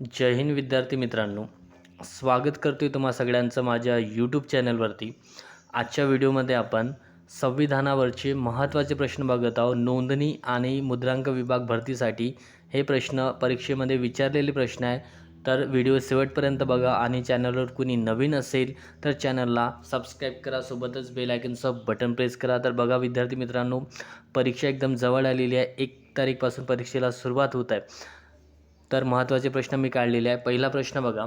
जय हिंद विद्यार्थी मित्रांनो. स्वागत करतोय तुम्हा सगळ्यांचं माझ्या यूट्यूब चॅनलवरती आजच्या व्हिडिओमध्ये आपण संविधानावरचे महत्त्वाचे प्रश्न बघत आहोत. नोंदणी आणि मुद्रांक विभाग भरतीसाठी हे प्रश्न परीक्षेमध्ये विचारलेले प्रश्न आहे तर व्हिडिओ शेवटपर्यंत बघा आणि चॅनलवर कुणी नवीन असेल तर चॅनलला सबस्क्राईब करा. सोबतच बेल आयकनचं बटन प्रेस करा. तर बघा विद्यार्थी मित्रांनो परीक्षा एकदम जवळ आलेली आहे. एक तारीखपासून परीक्षेला सुरुवात होत आहे. तर महत्त्वाचे प्रश्न मी काढलेले आहे. पहिला प्रश्न बघा.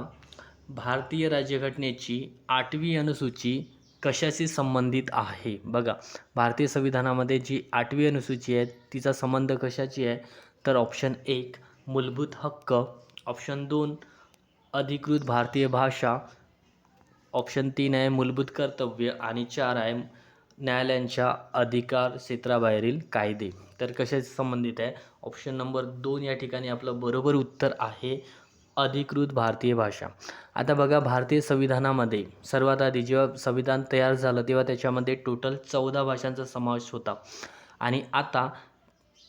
भारतीय राज्यघटनेची आठवी अनुसूची कशाशी संबंधित आहे? बघा भारतीय संविधानामध्ये जी आठवी अनुसूची आहे तिचा संबंध कशाची आहे? तर ऑप्शन एक मूलभूत हक्क. ऑप्शन दोन अधिकृत भारतीय भाषा. ऑप्शन तीन आहे मूलभूत कर्तव्य. आणि चार आहे न्यायालयांच्या अधिकार क्षेत्राबाहेरील कायदे. तर कशाशी संबंधित आहे? ऑप्शन नंबर दोन या ठिकाणी आपलं बरोबर उत्तर आहे अधिकृत भारतीय भाषा. आता बघा भारतीय संविधानामध्ये सर्वात आधी जेव्हा संविधान तयार झालं तेव्हा त्याच्यामध्ये टोटल चौदा भाषांचा समावेश होता. आणि आता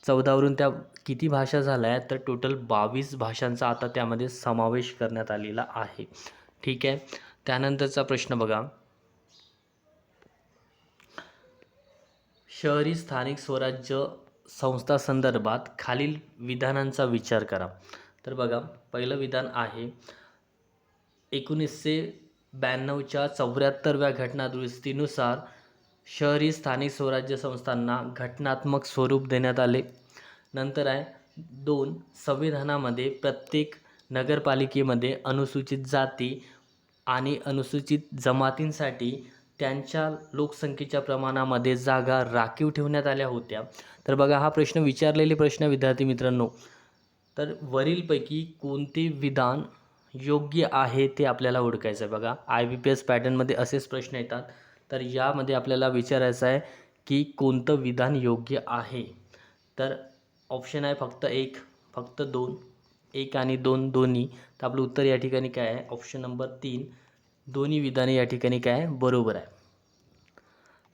चौदावरून त्या किती भाषा झाल्या आहेत तर टोटल बावीस भाषांचा आता त्यामध्ये समावेश करण्यात आलेला आहे. ठीक आहे? त्यानंतरचा प्रश्न बघा. शहरी स्थानिक स्वराज्य संस्था संदर्भात खालील विधानांचा विचार करा. तर बघा पहिलं विधान आहे एकोणीसशे ब्याण्णवच्या चौऱ्याहत्तरव्या घटनादुरुस्तीनुसार शहरी स्थानिक स्वराज्य संस्थांना घटनात्मक स्वरूप देण्यात आले. नंतर आहे दोन संविधानामध्ये प्रत्येक नगरपालिकेमध्ये अनुसूचित जाती आणि अनुसूचित जमातींसाठी त्यांच्या लोकसंख्येच्या प्रमाणामध्ये जागा राखीव ठेवण्यात आल्या होत्या. तर बघा हा प्रश्न विचारलेले प्रश्न विद्यार्थी मित्रांनो. तर वरीलपैकी कोणते विधान योग्य आहे ते आपल्याला ओळखायचं आहे? बघा आय बी पी एस पॅटर्नमध्ये असेच प्रश्न येतात. तर यामध्ये आपल्याला विचारायचं आहे की कोणतं विधान योग्य आहे? तर ऑप्शन आहे फक्त एक फक्त दोन एक आणि दोन दोन्ही. तर आपलं उत्तर या ठिकाणी काय आहे? ऑप्शन नंबर तीन. दोन्ही विधाने या ठिकाणी काय आहे? बरोबर आहे.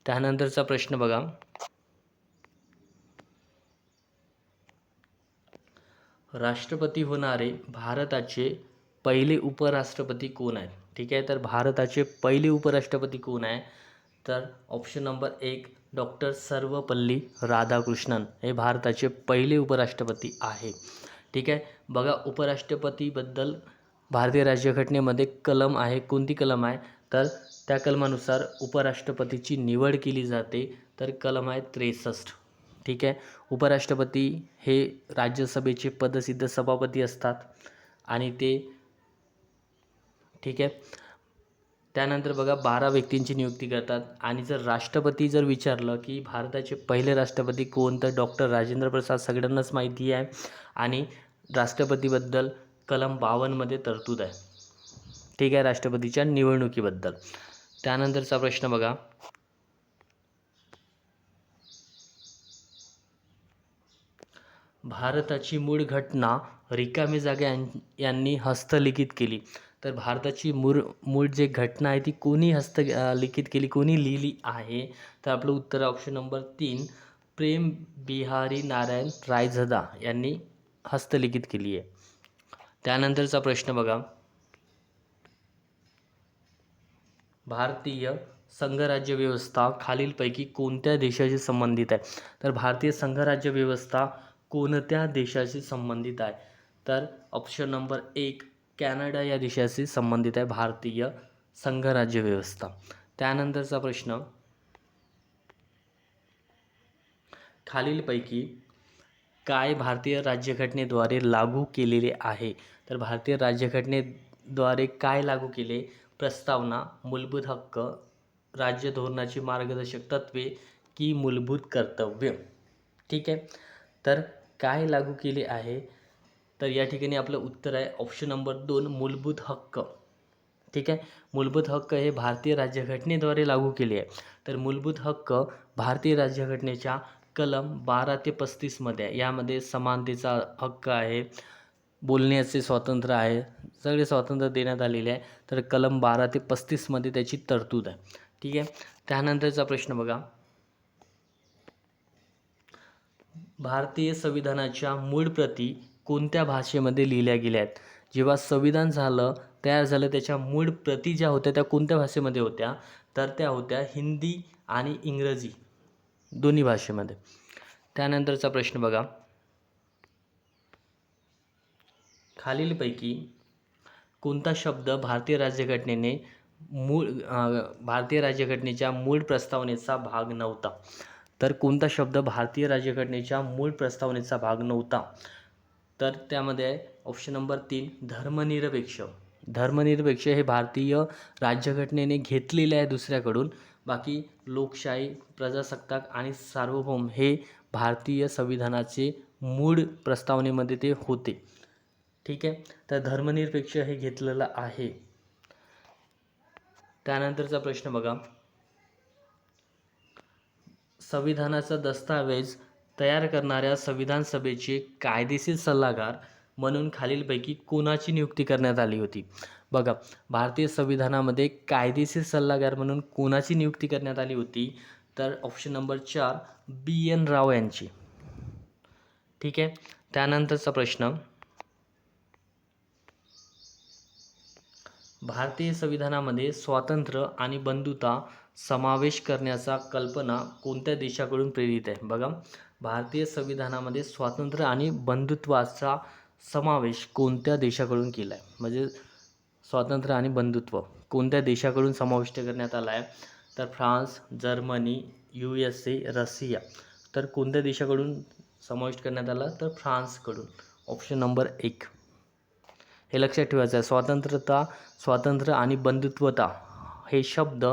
त्यानंतरचा प्रश्न बघा. राष्ट्रपती होणारे भारताचे पहिले उपराष्ट्रपती कोण आहेत? ठीक आहे तर भारताचे पहिले उपराष्ट्रपती कोण आहे? तर ऑप्शन नंबर एक डॉक्टर सर्वपल्ली राधाकृष्णन हे भारताचे पहिले उपराष्ट्रपती आहे. ठीक आहे बघा उपराष्ट्रपतीबद्दल भारतीय राज्यघटनेमध्ये कलम आहे कोणती कलम आहे? तर त्या कलमानुसार उपराष्ट्रपतीची निवड केली जाते. तर कलम आहे त्रेसष्ट. ठीक आहे? उपराष्ट्रपती हे राज्यसभेचे पदसिद्ध सभापती असतात आणि ते ठीक आहे? त्यानंतर बघा बारा व्यक्तींची नियुक्ती करतात. आणि जर राष्ट्रपती जर विचारलं की भारताचे पहिले राष्ट्रपती कोण तर डॉक्टर राजेंद्र प्रसाद सगळ्यांनाच माहिती आहे. आणि राष्ट्रपतीबद्दल कलम बावन्नमध्ये तरतूद आहे. ठीक आहे राष्ट्रपतीच्या निवडणुकीबद्दल. त्यानंतरचा प्रश्न बघा. भारताची मूळ घटना रिकामी जागा यां यांनी हस्तलिखित केली. तर भारताची मूळ मूळ जे घटना आहे ती कोणी हस्त लिखित केली कोणी लिहिली आहे? तर आपलं उत्तर ऑप्शन नंबर तीन. प्रेम बिहारी नारायण रायझदा यांनी हस्तलिखित केली आहे. त्यानंतरचा प्रश्न बघा. भारतीय संघराज्य व्यवस्था खालीलपैकी कोणत्या देशाशी संबंधित आहे? तर भारतीय संघराज्य व्यवस्था कोणत्या देशाशी संबंधित आहे? तर ऑप्शन नंबर एक कॅनडा या देशाशी संबंधित आहे भारतीय संघराज्य व्यवस्था. त्यानंतरचा प्रश्न खालीलपैकी काय भारतीय राज्यघटनेद्वारे लागू केलेले आहे? तर भारतीय राज्यघटनेद्वारे काय लागू केले? प्रस्तावना मूलभूत हक्क राज्य धोरणाची मार्गदर्शक तत्त्वे की मूलभूत कर्तव्य? ठीक आहे. तर काय लागू केले आहे? तर या ठिकाणी आपलं उत्तर आहे ऑप्शन नंबर दोन मूलभूत हक्क. ठीक आहे. मूलभूत हक्क हे भारतीय राज्यघटनेद्वारे लागू केले आहे. तर मूलभूत हक्क भारतीय राज्यघटनेच्या कलम बारा ते पस्तीसमध्ये आहे. यामध्ये समानतेचा हक्क आहे. बोलण्याचे स्वातंत्र्य आहे. सगळे स्वातंत्र्य देण्यात आलेले आहे. तर कलम बारा ते पस्तीसमध्ये त्याची तरतूद आहे. ठीक आहे? त्यानंतरचा प्रश्न बघा. भारतीय संविधानाच्या मूळ प्रती कोणत्या भाषेमध्ये लिहिल्या गेल्या आहेत? जेव्हा संविधान झालं तयार झालं त्याच्या मूळ प्रती ज्या होत्या त्या कोणत्या भाषेमध्ये होत्या? तर त्या होत्या हिंदी आणि इंग्रजी दोन्ही भाषेमध्ये. त्यानंतरचा प्रश्न बघा. खालीलपैकी कोणता शब्द भारतीय राज्यघटनेने मूळ भारतीय राज्यघटनेच्या मूळ प्रस्तावनेचा भाग नव्हता? तर कोणता शब्द भारतीय राज्यघटनेच्या मूळ प्रस्तावनेचा भाग नव्हता? तर त्यामध्ये आहे ऑप्शन नंबर तीन धर्मनिरपेक्ष. धर्मनिरपेक्ष हे भारतीय राज्यघटनेने घेतलेले आहे दुसऱ्याकडून. बाकी लोकशाही प्रजासत्ताक आणि सार्वभौम हे भारतीय संविधानाचे मूळ प्रस्तावनेमध्ये ते होते. ठीक आहे? तर धर्मनिरपेक्ष हे घेतलेलं आहे. त्यानंतरचा प्रश्न बघा. संविधानाचा दस्तावेज तयार करणाऱ्या संविधान सभेचे कायदेशीर सल्लागार म्हणून खालीलपैकी कोणाची नियुक्ती करण्यात आली होती? बघा भारतीय संविधानामध्ये कायदेशीर सल्लागार म्हणून कोणाची नियुक्ती करण्यात आली होती? तर ऑप्शन नंबर चार बी एन राव यांची. ठीक आहे? त्यानंतरचा प्रश्न भारतीय संविधानामध्ये स्वातंत्र्य आणि बंधुता समावेश करण्याचा कल्पना कोणत्या देशाकडून प्रेरित आहे? बघा भारतीय संविधानामध्ये स्वातंत्र्य आणि बंधुत्वाचा समावेश कोणत्या देशाकडून केला आहे म्हणजे स्वातंत्र्य आणि बंधुत्व कोणत्या देशाकडून समाविष्ट करण्यात आला आहे तर France Germany U S A Russia. तर कोणत्या देशाकडून समाविष्ट करण्यात आला? तर फ्रान्सकडून. ऑप्शन नंबर एक. हे लक्षात ठेवायचं आहे. स्वातंत्र्यता स्वातंत्र्य आणि बंधुत्वता हे शब्द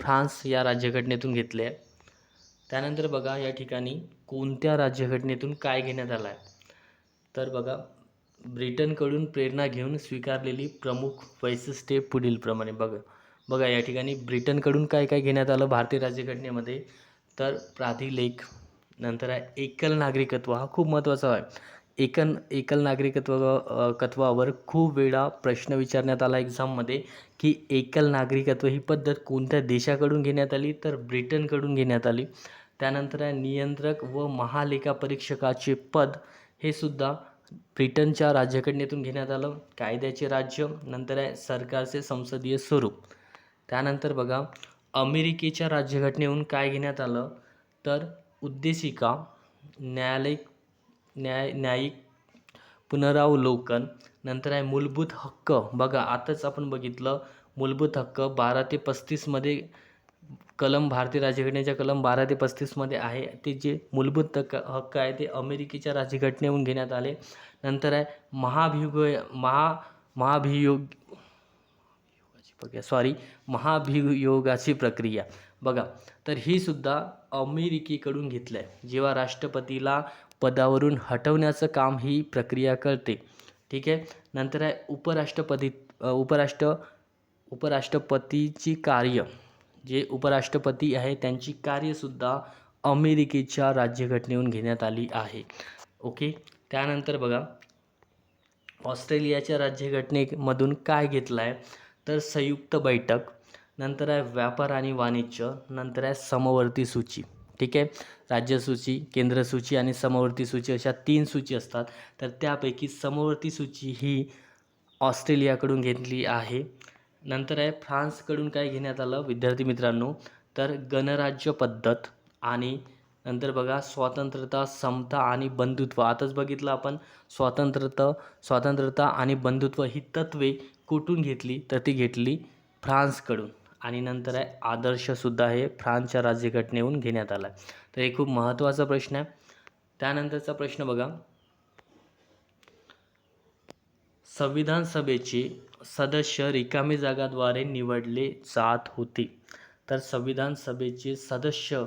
फ्रान्स या राज्यघटनेतून घेतले आहे त्यानंतर बघा या ठिकाणी कोणत्या राज्यघटनेतून काय घेण्यात आलं आहे. तर बघा ब्रिटनकडून प्रेरणा घेऊन स्वीकारलेली प्रमुख वैशिष्ट्ये पुढीलप्रमाणे बघा. बघा या ठिकाणी ब्रिटनकडून काय काय घेण्यात आलं भारतीय राज्यघटनेमध्ये. तर प्राधिलेख नंतर आहे एकल नागरिकत्व हा खूप महत्त्वाचा आहे. एकन एकल नागरिकत्व कत्वावर खूप वेळा प्रश्न विचारण्यात आला एक्झाममध्ये की एकल नागरिकत्व ही पद्धत कोणत्या देशाकडून घेण्यात आली तर ब्रिटनकडून घेण्यात आली? त्यानंतर आहे नियंत्रक व महालेखा परीक्षकाचे पद हे सुद्धा ब्रिटनच्या राज्यघटनेतून घेण्यात आलं कायद्याचे राज्य नंतर आहे सरकारचे संसदीय स्वरूप. त्यानंतर बघा अमेरिकेच्या राज्यघटनेहून काय घेण्यात आलं? तर उद्देशिका न्यायालयिक न्याय न्यायिक पुनरावलोकन नंतर आहे मूलभूत हक्क. बघा आताच आपण बघितलं मूलभूत हक्क बारा ते पस्तीसमध्ये कलम भारतीय राज्यघटनेच्या कलम बारा ते पस्तीसमध्ये आहे. ते जे मूलभूत हक्क हक्क आहे ते अमेरिकेच्या राज्यघटनेहून घेण्यात आले. नंतर आहे महाभियोग महा महाभियोग सॉरी महाभियोगाची प्रक्रिया. बघा तर ही सुद्धा अमेरिकेकडून घेतलं आहे जेव्हा राष्ट्रपतीला पदावरून हटवण्याचं काम ही प्रक्रिया करते. ठीक आहे? नंतर आहे उपराष्ट्रपती उपराष्ट्र उपराष्ट्रपतीची कार्य. जे उपराष्ट्रपती आहे त्यांची कार्यसुद्धा अमेरिकेच्या राज्यघटनेहून घेण्यात आली आहे. ओके? त्यानंतर बघा ऑस्ट्रेलियाच्या राज्यघटनेमधून काय घेतलं आहे तर संयुक्त बैठक नंतर आहे व्यापार आणि वाणिज्य नंतर आहे समवर्ती सूची. ठीक आहे? राज्यसूची केंद्र सूची आणि समवर्ती सूची अशा तीन सूची असतात. तर त्यापैकी समवर्ती सूची ही ऑस्ट्रेलियाकडून घेतली आहे. नंतर आहे फ्रान्सकडून काय घेण्यात आलं? विद्यार्थी मित्रांनो तर गणराज्य पद्धत आणि नंतर बघा स्वातंत्र्यता समता आणि बंधुत्व. आताच बघितलं आपण स्वातंत्र्यता स्वातंत्र्यता आणि बंधुत्व ही तत्वे कुठून घेतली? तर ती घेतली फ्रान्सकडून. आणि नंतर आहे आदर्शसुद्धा हे फ्रान्सच्या राज्यघटनेहून घेण्यात आला आहे. तर हे खूप महत्त्वाचा प्रश्न आहे. त्यानंतरचा प्रश्न बघा. संविधान सभेचे सदस्य रिकामी जागाद्वारे निवडले जात होते. तर संविधान सभेचे सदस्य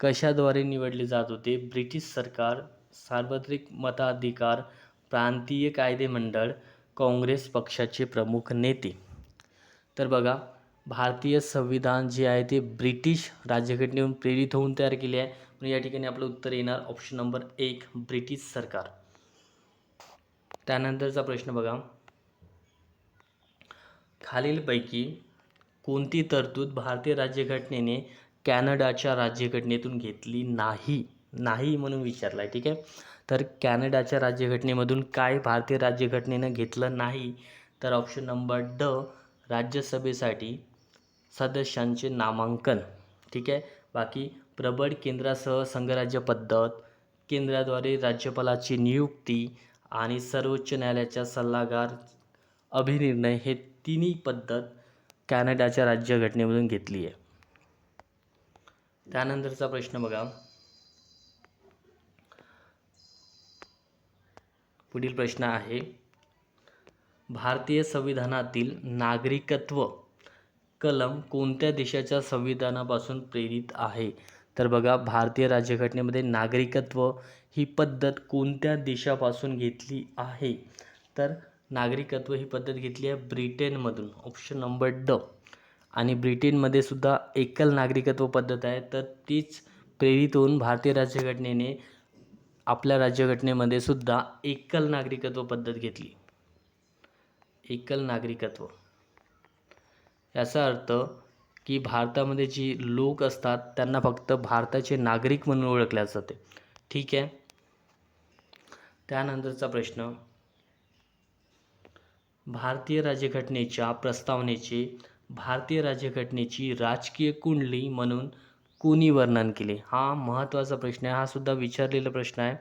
कशाद्वारे निवडले जात होते? ब्रिटिश सरकार सार्वत्रिक मताधिकार प्रांतीय कायदे मंडळ काँग्रेस पक्षाचे प्रमुख नेते. तर बघा भारतीय संविधान जे आहे ते ब्रिटिश राज्यघटनेहून प्रेरित होऊन तयार केले आहे. म्हणून या ठिकाणी आपलं उत्तर येणार ऑप्शन नंबर एक ब्रिटिश सरकार. त्यानंतरचा प्रश्न बघा. खालीलपैकी कोणती तरतूद भारतीय राज्यघटनेने कॅनडाच्या राज्यघटनेतून घेतली नाही? नाही म्हणून विचारला आहे ठीक आहे? तर कॅनडाच्या राज्यघटनेमधून काय भारतीय राज्यघटनेनं घेतलं नाही? तर ऑप्शन नंबर ड राज्यसभेसाठी सदस्यांचे नामांकन. ठीक आहे? बाकी प्रबळ केंद्रासह संघराज्य पद्धत केंद्राद्वारे राज्यपालाची नियुक्ती आणि सर्वोच्च न्यायालयाचा सल्लागार अभिनिर्णय हे तिन्ही पद्धत कॅनडाच्या राज्यघटनेमधून घेतली आहे. त्यानंतरचा प्रश्न बघा. पुढील प्रश्न आहे. भारतीय संविधानातील नागरिकत्व कलम कोणत्या देशाच्या संविधानापासून प्रेरित आहे? तर बघा भारतीय राज्यघटनेमध्ये नागरिकत्व ही पद्धत कोणत्या देशापासून घेतली आहे? तर नागरिकत्व ही पद्धत घेतली आहे ब्रिटेनमधून ऑप्शन नंबर ड आणि ब्रिटेनमध्ये सुद्धा एकल नागरिकत्व पद्धत आहे तर तीच प्रेरित होऊन भारतीय राज्यघटनेने आपल्या राज्यघटनेमध्ये सुद्धा एकल नागरिकत्व पद्धत घेतली. एकल नागरिकत्व. याचा अर्थ की भारतामध्ये जी लोक असतात त्यांना फक्त भारताचे नागरिक म्हणून ओळखल्या जाते. ठीक आहे? त्यानंतरचा प्रश्न. भारतीय राज्यघटनेच्या प्रस्तावनेचे भारतीय राज्यघटनेची राजकीय कुंडली म्हणून कोणी वर्णन केले? हा महत्त्वाचा प्रश्न आहे हा सुद्धा विचारलेला प्रश्न आहे.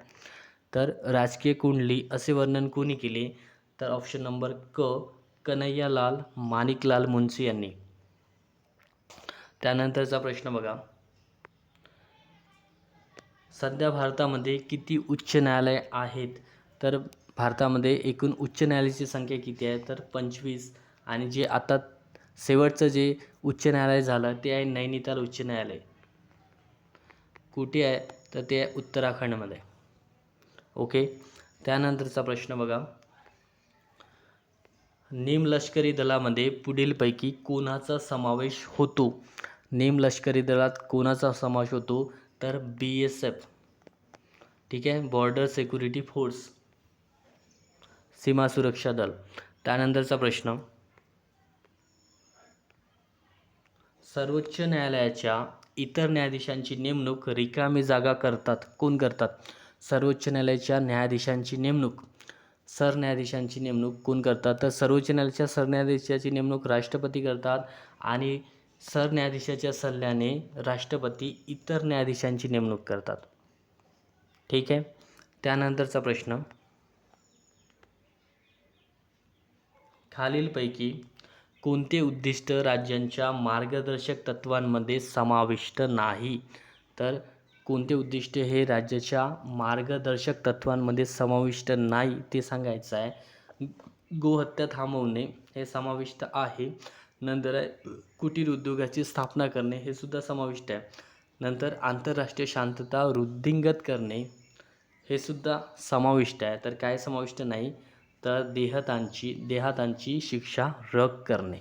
तर राजकीय कुंडली असे वर्णन कोणी केले? तर ऑप्शन नंबर क कन्हैयालाल माणिकलाल मुन्सी यांनी. त्यानंतरचा प्रश्न बघा. सध्या भारतामध्ये किती उच्च न्यायालय आहेत? तर भारतामध्ये एकूण उच्च न्यायालयाची संख्या किती आहे? तर पंचवीस. आणि जे आता शेवटचं जे उच्च न्यायालय झालं ते आहे नैनिताल उच्च न्यायालय. कुठे आहे? तर ते आहे उत्तराखंडमध्ये. ओके? त्यानंतरचा प्रश्न बघा. निमलष्करी दलामध्ये पुढीलपैकी कोणाचा समावेश होतो? निमलष्करी दलात कोणाचा समावेश होतो? तर बी एस एफ. ठीक आहे? Border security force. सीमा सुरक्षा दल. त्यानंतरचा प्रश्न. सर्वोच्च न्यायालयाच्या इतर न्यायाधीशांची नेमणूक रिकामी जागा करतात. कोण करतात? सर्वोच्च न्यायालयाच्या न्यायाधीशांची नेमणूक. सरन्यायाधीशांची नेमणूक कोण करतात? तर सर्वोच्च न्यायालयाच्या सरन्यायाधीशाची नेमणूक राष्ट्रपती करतात आणि सरन्यायाधीशाच्या सल्ल्याने राष्ट्रपती इतर न्यायाधीशांची नेमणूक करतात. ठीक आहे? त्यानंतरचा प्रश्न. खालीलपैकी कोणते उद्दिष्ट राज्यांच्या मार्गदर्शक तत्वांमध्ये समाविष्ट नाही? तर कोणते उद्दिष्ट हे राज्याच्या मार्गदर्शक तत्वांमध्ये समाविष्ट नाही ते सांगायचं आहे. गोहत्या थांबवणे हे समाविष्ट आहे. नंतर आहे कुटीर उद्योगाची स्थापना करणे हे सुद्धा समाविष्ट आहे. नंतर आंतरराष्ट्रीय शांतता वृद्धिंगत करणे हे सुद्धा समाविष्ट आहे. तर काय समाविष्ट नाही? तर देहतांची देहातांची शिक्षा रद्द करणे.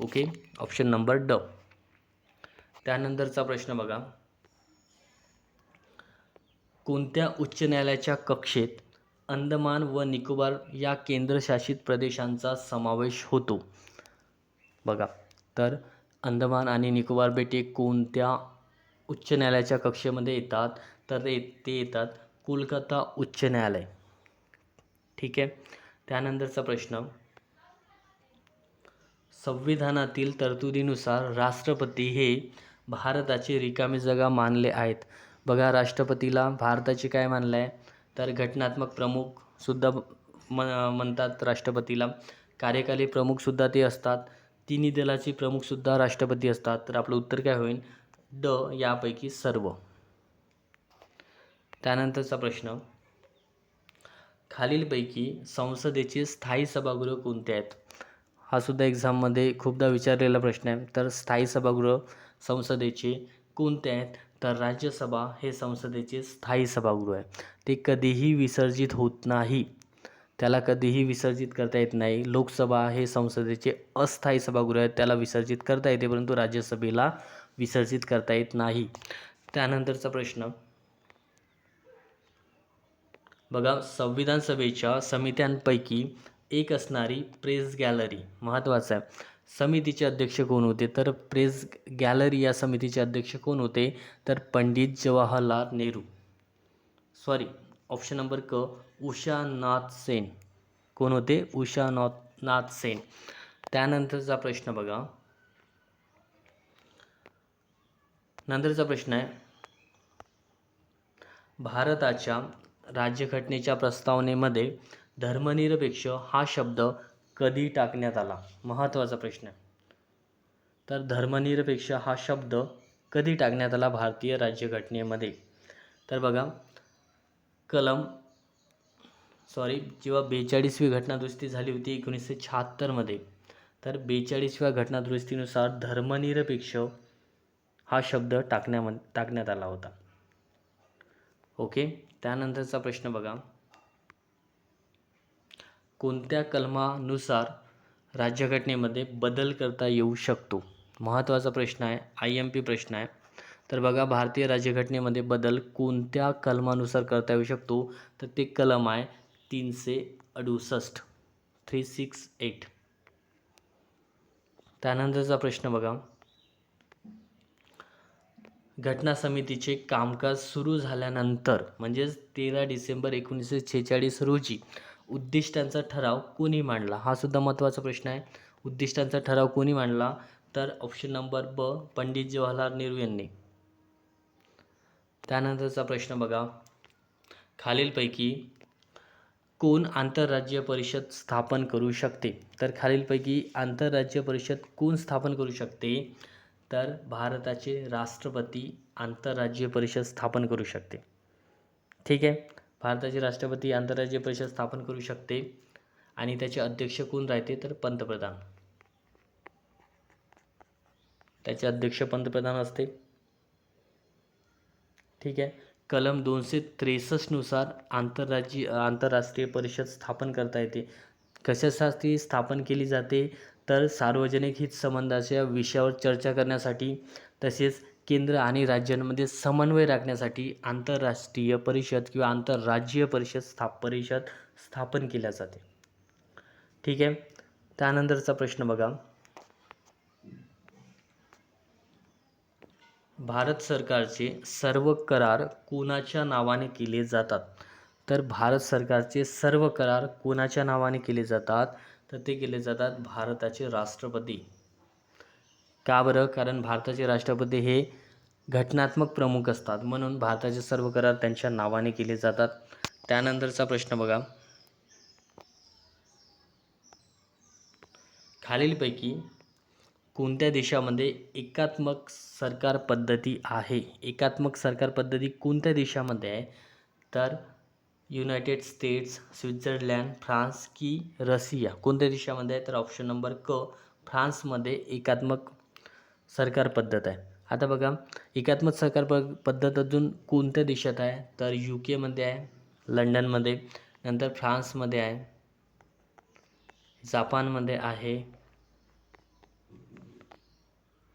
ओके? ऑप्शन नंबर ड. त्यानंतरचा प्रश्न बघा. कोणत्या उच्च न्यायालयाच्या कक्षेत अंदमान व निकोबार या केंद्रशासित प्रदेशांचा समावेश होतो? बघा तर अंदमान आणि निकोबार बेटे कोणत्या उच्च न्यायालयाच्या कक्षेमध्ये येतात? तर ते ते येतात कोलकाता उच्च न्यायालय. ठीक आहे? त्यानंतरचा प्रश्न. संविधानातील तरतुदीनुसार राष्ट्रपती हे भारताचे रिकामी जागा मानले आहेत. बघा राष्ट्रपतीला भारताचे काय मानलं आहे तर घटनात्मक प्रमुखसुद्धा म म्हणतात राष्ट्रपतीला. कार्यकारी प्रमुखसुद्धा ते असतात. तिन्ही दलाचे प्रमुखसुद्धा राष्ट्रपती असतात. तर आपलं उत्तर काय होईल? ड यापैकी सर्व. त्यानंतरचा प्रश्न. खालीलपैकी संसदेचे स्थायी सभागृह कोणते आहेत? हा सुद्धा एक्झाममध्ये खूपदा विचारलेला प्रश्न आहे. तर स्थायी सभागृह संसदेचे कोणते आहेत? तर राज्यसभा हे संसदेचे स्थायी सभागृह आहे. ते कधीही विसर्जित होत नाही. त्याला कधीही विसर्जित करता येत नाही. लोकसभा हे संसदेचे अस्थायी सभागृह आहे. त्याला विसर्जित करता येते परंतु राज्यसभेला विसर्जित करता येत नाही. त्यानंतरचा प्रश्न. बघा संविधान सभेच्या समित्यांपैकी एक असणारी प्रेस गॅलरी महत्त्वाचं आहे. समितीचे अध्यक्ष कोण होते? तर प्रेस गॅलरी या समितीचे अध्यक्ष कोण होते? तर Pandit Jawaharlal Nehru. Sorry option number क उषानाथ सेन. कोण होते? उषानाथ नाथ सेन. त्यानंतरचा प्रश्न बघा. नंतरचा प्रश्न आहे. भारताच्या राज्यघटनेच्या प्रस्तावनेमध्ये धर्मनिरपेक्ष हा शब्द कधी टाकण्यात आला? महत्त्वाचा प्रश्न. तर धर्मनिरपेक्ष हा शब्द कधी टाकण्यात आला भारतीय राज्यघटनेमध्ये? तर बघा कलम सॉरी जेव्हा बेचाळीसवी घटनादुरुस्ती झाली होती एकोणीसशे शहात्तरमध्ये तर बेचाळीसव्या घटनादुरुस्तीनुसार धर्मनिरपेक्ष हा शब्द टाकण्याम टाकण्यात आला होता. ओके त्यानंतरचा प्रश्न बघा. कोणत्या कलमानुसार राज्यघटनेमध्ये बदल करता येऊ शकतो? महत्त्वाचा प्रश्न आहे आय एम पी प्रश्न आहे. तर बघा भारतीय राज्यघटनेमध्ये बदल कोणत्या कलमानुसार करता येऊ शकतो? तर ते कलम आहे तीनशे अडुसष्ट थ्री सिक्स एट. त्यानंतरचा प्रश्न बघा. घटना समितीचे कामकाज सुरू झाल्यानंतर म्हणजेच तेरा डिसेंबर एकोणीसशे छेचाळीस रोजी उद्दिष्टांचा ठराव कोणी मांडला? हा सुद्धा महत्त्वाचा प्रश्न आहे. उद्दिष्टांचा ठराव कोणी मांडला? तर ऑप्शन नंबर ब पंडित जवाहरलाल नेहरू यांनी. त्यानंतरचा प्रश्न बघा. खालीलपैकी कोण आंतरराज्य परिषद स्थापन करू शकते? तर खालीलपैकी आंतरराज्य परिषद कोण स्थापन करू शकते? तर भारताचे राष्ट्रपती आंतरराज्य परिषद स्थापन करू शकते. ठीक आहे? भारताचे राष्ट्रपती आंतरराज्य परिषद स्थापन करू शकते आणि त्याचे अध्यक्ष कोण राहते तर पंतप्रधान. त्याचे अध्यक्ष पंतप्रधान असते. ठीक आहे. कलम दोनशे त्रेसष्टनुसार आंतरराज्य आंतरराष्ट्रीय परिषद स्थापन करता येते. कशासाठी स्थापन केली जाते? तर सार्वजनिक हितसंबंधाच्या विषयावर चर्चा करण्यासाठी तसेच केंद्र आणि राज्यांमध्ये समन्वय राखण्यासाठी आंतरराष्ट्रीय परिषद किंवा आंतरराज्यीय परिषद स्थाप परिषद स्थापन केल्या जाते. ठीक आहे? त्यानंतरचा प्रश्न बघा. भारत सरकारचे सर्व करार कोणाच्या नावाने केले जातात? तर भारत सरकारचे सर्व करार कोणाच्या नावाने केले जातात? तर ते केले जातात भारताचे राष्ट्रपती. का बरं? कारण भारताचे राष्ट्रपती हे घटनात्मक प्रमुख असतात. म्हणून भारताचे सर्व करार त्यांच्या नावाने केले जातात. त्यानंतरचा प्रश्न बघा. खालीलपैकी कोणत्या देशामध्ये एकात्मक सरकार पद्धती आहे? एकात्मक सरकार पद्धती कोणत्या देशामध्ये आहे? तर युनायटेड स्टेट्स स्वित्झर्लंड फ्रान्स की रशिया. कोणत्या देशामध्ये आहे? तर ऑप्शन नंबर क फ्रान्समध्ये एकात्मक सरकार पद्धत आहे. आता बघा एकात्मक सरकार प पद्धत अजून कोणत्या देशात आहे? तर यू केमध्ये आहे लंडनमध्ये नंतर फ्रान्समध्ये आहे जापानमध्ये आहे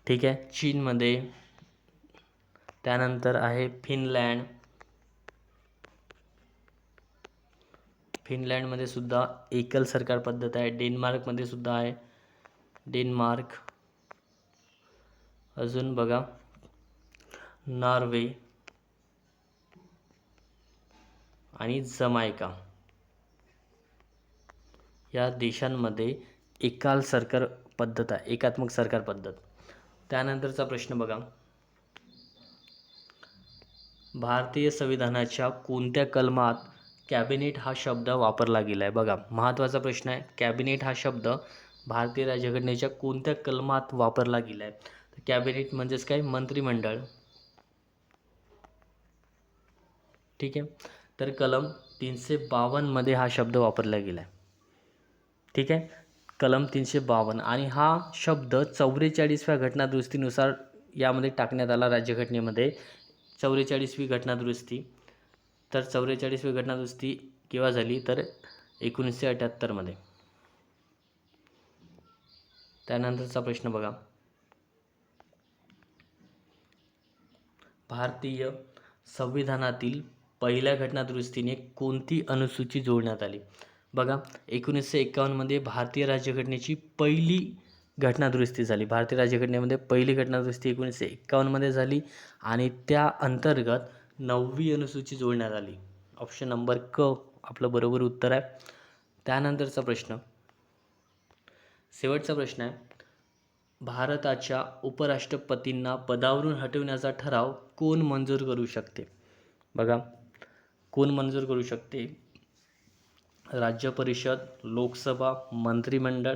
ठीक आहे चीनमध्ये त्यानंतर आहे फिनलँड. फिनलँडमध्ये सुद्धा एकल सरकार पद्धत आहे डेन्मार्कमध्ये सुद्धा आहे डेन्मार्क. अजून बघा. नॉर्वे. आणि जमायका. या देशांमध्ये एकाल सरकार पद्धत आहे एकात्मक सरकार पद्धत. त्यानंतरचा प्रश्न बघा. भारतीय संविधानाच्या कोणत्या कलमात कॅबिनेट हा शब्द वापरला गेला आहे बघा महत्त्वाचा प्रश्न आहे. कॅबिनेट हा शब्द भारतीय राज्यघटनेच्या कोणत्या कलमात वापरला गेला आहे कॅबिनेट म्हणजेच काय? मंत्रिमंडळ. ठीक आहे? तर कलम तीनशे बावन्नमध्ये हा शब्द वापरला गेला आहे ठीक आहे? कलम तीनशे बावन्न. आणि हा शब्द चौवेचाळीसव्या घटनादुरुस्तीनुसार यामध्ये टाकण्यात आला राज्यघटनेमध्ये. चौवेचाळीसवी घटनादुरुस्ती. तर चौवेचाळीसवी घटनादुरुस्ती केव्हा झाली? तर एकोणीसशे अठ्याहत्तरमध्ये. त्यानंतरचा प्रश्न बघा. भारतीय संविधानातील पहिल्या घटनादुरुस्तीने कोणती अनुसूची जोडण्यात आली? बघा एकोणीसशे एकावन्नमध्ये भारतीय राज्यघटनेची पहिली घटनादुरुस्ती झाली. भारतीय राज्यघटनेमध्ये पहिली घटनादुरुस्ती एकोणीसशे एक्कावन्नमध्ये झाली आणि त्या अंतर्गत नववी अनुसूची जोडण्यात आली. ऑप्शन नंबर क आपलं बरोबर उत्तर आहे. त्यानंतरचा प्रश्न. शेवटचा प्रश्न आहे. भारताच्या उपराष्ट्रपतींना पदावरून हटवण्याचा ठराव कोण मंजूर करू शकते? बघा कोण मंजूर करू शकते? राज्य परिषद लोकसभा मंत्रिमंडळ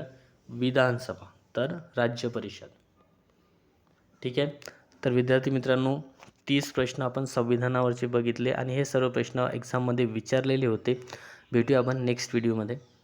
विधानसभा. तर राज्य परिषद. ठीक आहे? तर विद्यार्थी मित्रांनो तीस प्रश्न आपण संविधानावरचे बघितले आणि हे सर्व प्रश्न एक्झाममध्ये विचारलेले होते. भेटूया आपण नेक्स्ट व्हिडिओमध्ये